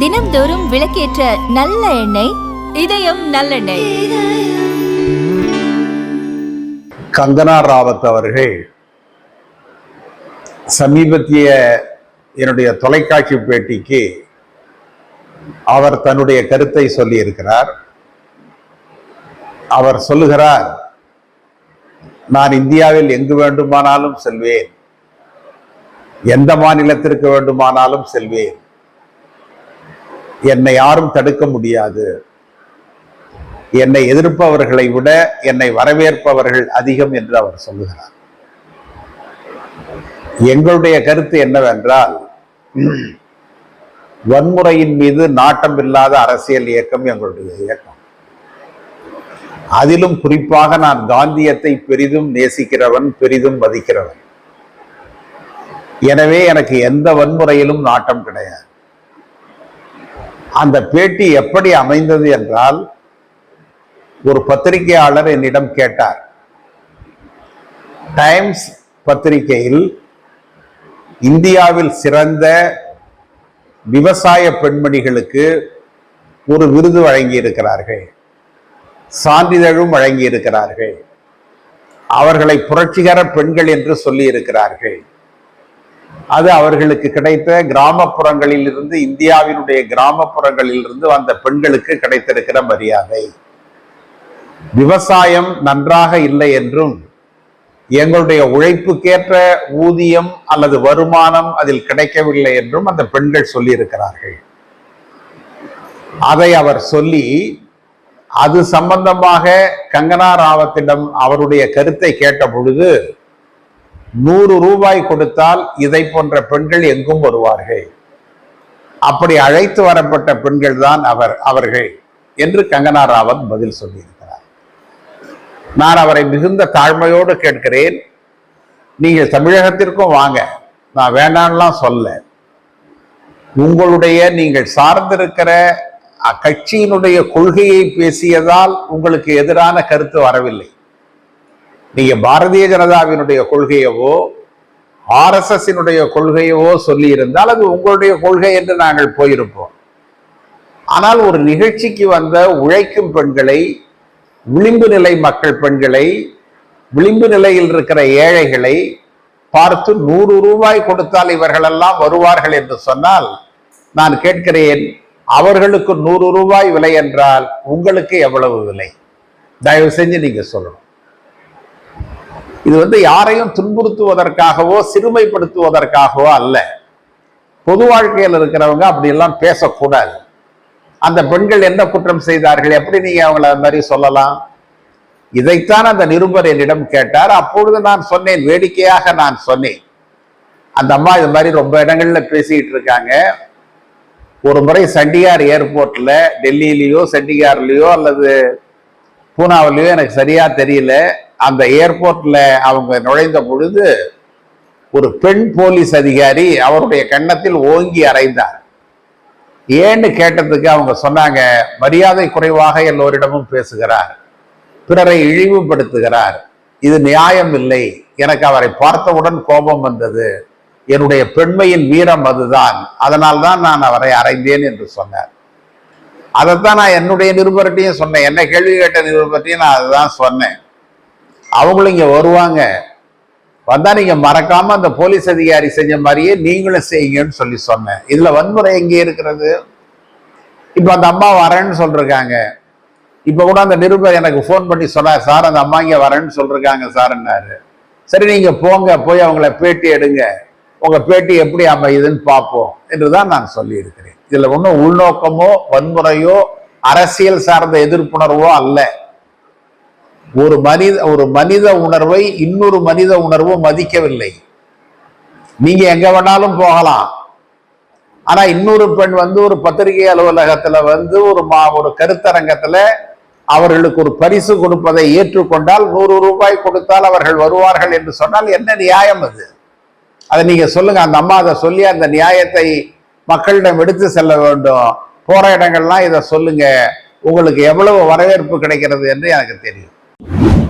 தினம்தோறும் விளக்கேற்ற நல்ல எண்ணெய் இதயம் நல்லெண்ணெய். கங்கனா ராவத் அவர்கள் சமீபத்திய என்னுடைய தொலைக்காட்சி பேட்டிக்கு அவர் தன்னுடைய கருத்தை சொல்லியிருக்கிறார். அவர் சொல்லுகிறார் நான் இந்தியாவில் எங்கு வேண்டுமானாலும் செல்வேன். எந்த மாநிலத்திற்கு வேண்டுமானாலும் செல்வேன். என்னை யாரும் தடுக்க முடியாது. என்னை எதிர்ப்பவர்களை விட என்னை வரவேற்பவர்கள் அதிகம் என்று அவர் சொல்லுகிறார். எங்களுடைய கருத்து என்னவென்றால் வன்முறையின் மீது நாட்டம் இல்லாத அரசியல் இயக்கம் எங்களுடைய இயக்கம். அதிலும் குறிப்பாக நான் காந்தியத்தை பெரிதும் நேசிக்கிறவன் பெரிதும் மதிக்கிறவன் எனவே எனக்கு எந்த வன்முறையிலும் நாட்டம் கிடையாது. அந்த பேட்டி எப்படி அமைந்தது என்றால் ஒரு பத்திரிகையாளர் என்னிடம் கேட்டார் டைம்ஸ் பத்திரிகையில் இந்தியாவில் சிறந்த விவசாய பெண்மணிகளுக்கு ஒரு விருது வழங்கி இருக்கிறார்கள் சான்றிதழும் வழங்கி இருக்கிறார்கள் அவர்களை புரட்சிகர பெண்கள் என்று சொல்லியிருக்கிறார்கள் அது அவர்களுக்கு கிடைத்த கிராமப்புறங்களில் இருந்து இந்தியாவினுடைய கிராமப்புறங்களில் இருந்து வந்த பெண்களுக்கு கிடைத்திருக்கிற மரியாதை. விவசாயம் நன்றாக இல்லை என்றும் எங்களுடைய உழைப்புக்கேற்ற ஊதியம் அல்லது வருமானம் அதில் கிடைக்கவில்லை என்றும் அந்த பெண்கள் சொல்லியிருக்கிறார்கள். அதை அவர் சொல்லி அது சம்பந்தமாக கங்கனா ராவத்திடம் அவருடைய கருத்தை கேட்ட பொழுது நூறு ரூபாய் கொடுத்தால் இதை போன்ற பெண்கள் எங்கும் வருவார்கள்? அப்படி அழைத்து வரப்பட்ட பெண்கள் தான் அவர் அவர்கள் என்று கங்கனா ராவத் பதில் சொல்லியிருக்கிறார். நான் அவரை மிகுந்த தாழ்மையோடு கேட்கிறேன். நீங்கள் தமிழகத்திற்கும் வாங்க. நான் வேண்டாம்லாம் சொல்ல. உங்களுடைய நீங்கள் சார்ந்திருக்கிற கட்சியினுடைய கொள்கையை பேசியதால் உங்களுக்கு எதிரான கருத்து வரவில்லை. நீங்க பாரதிய ஜனதாவினுடைய கொள்கையவோ ஆர்எஸ்எஸ்னுடைய கொள்கையவோ சொல்லி இருந்தால் அது உங்களுடைய கொள்கை என்று நாங்கள் போயிருப்போம். ஆனால் ஒரு நிகழ்ச்சிக்கு வந்த உழைக்கும் பெண்களை விளிம்பு நிலை மக்கள் பெண்களை விளிம்பு நிலையில் இருக்கிற ஏழைகளை பார்த்து நூறு ரூபாய் கொடுத்தால் இவர்களெல்லாம் வருவார்கள் என்று சொன்னால் நான் கேட்கிறேன் அவர்களுக்கு நூறு ரூபாய் விலை என்றால் உங்களுக்கு எவ்வளவு விலை? தயவு செஞ்சு நீங்க சொல்லணும். இது வந்து யாரையும் துன்புறுத்துவதற்காகவோ சிறுமைப்படுத்துவதற்காகவோ அல்ல. பொது வாழ்க்கையில் இருக்கிறவங்க அப்படி எல்லாம் பேசக்கூடாது. அந்த பெண்கள் என்ன குற்றம் செய்தார்கள் எப்படி நீங்கள் அவங்கள அந்த மாதிரி சொல்லலாம்? இதைத்தான் அந்த நிருபர் என்னிடம் கேட்டார். அப்பொழுது நான் சொன்னேன் வேடிக்கையாக நான் சொன்னேன். அந்த அம்மா இது மாதிரி ரொம்ப இடங்களில் பேசிக்கிட்டு இருக்காங்க. ஒரு முறை சண்டிகார் ஏர்போர்ட்டில் டெல்லியிலேயோ சண்டிகார்லேயோ அல்லது பூனாவிலேயோ எனக்கு சரியாக தெரியல. அந்த ஏர்போர்ட்ல அவங்க நுழைந்த பொழுது ஒரு பெண் போலீஸ் அதிகாரி அவருடைய கன்னத்தில் ஓங்கி அறைந்தார். ஏன்னு கேட்டதுக்கு அவங்க சொன்னாங்க மரியாதை குறைவாக எல்லோரிடமும் பேசுகிறார். பிறரை இழிவுபடுத்துகிறார். இது நியாயம் இல்லை. எனக்கு அவரை பார்த்தவுடன் கோபம் வந்தது. என்னுடைய பெண்மையின் வீரம் அதுதான். அதனால் தான் நான் அவரை அறைந்தேன் என்று சொன்னார். அதைத்தான் நான் என்னுடைய நிருபர்கிட்டையும் சொன்னேன். என்ன கேள்வி கேட்ட நிருபர்கிட்டையும் நான் அதுதான் சொன்னேன். அவங்களும் இங்கே வருவாங்க. வந்தால் நீங்கள் மறக்காமல் அந்த போலீஸ் அதிகாரி செஞ்ச மாதிரியே நீங்களும் செய்யுங்கன்னு சொல்லி சொன்னேன். இதில் வன்முறை எங்கே இருக்கிறது? இப்போ அந்த அம்மா வரேன்னு சொல்லியிருக்காங்க இப்போ கூட அந்த நிருபர் எனக்கு ஃபோன் பண்ணி சொன்னார் சார் அந்த அம்மா இங்கே வரேன்னு சொல்லியிருக்காங்க சார்ன்னாரு சரி நீங்கள் போங்க போய் அவங்கள பேட்டி எடுங்க. உங்கள் பேட்டி எப்படி அமையுதுன்னு பார்ப்போம் என்றுதான் நான் சொல்லியிருக்கிறேன். இதில் ஒன்றும் உள்நோக்கமோ வன்முறையோ அரசியல் சார்ந்த எதிர்ப்புணர்வோ அல்ல. ஒரு மனித ஒரு மனித உணர்வை இன்னொரு மனித உணர்வு மதிக்கவில்லை. நீங்க எங்க வேணாலும் போகலாம். ஆனா இன்னொரு பெண் வந்து ஒரு பத்திரிகை அலுவலகத்துல வந்து ஒரு மா ஒரு கருத்தரங்கத்துல அவர்களுக்கு ஒரு பரிசு கொடுப்பதை ஏற்றுக்கொண்டால் நூறு ரூபாய் கொடுத்தால் அவர்கள் வருவார்கள் என்று சொன்னால் என்ன நியாயம் அது? அதை நீங்க சொல்லுங்க. அந்த அம்மா அதை சொல்லி அந்த நியாயத்தை மக்களிடம் எடுத்து செல்ல வேண்டும். போற இடங்கள்லாம் இதை சொல்லுங்க. உங்களுக்கு எவ்வளவு வரவேற்பு கிடைக்கிறது என்று எனக்கு தெரியும். you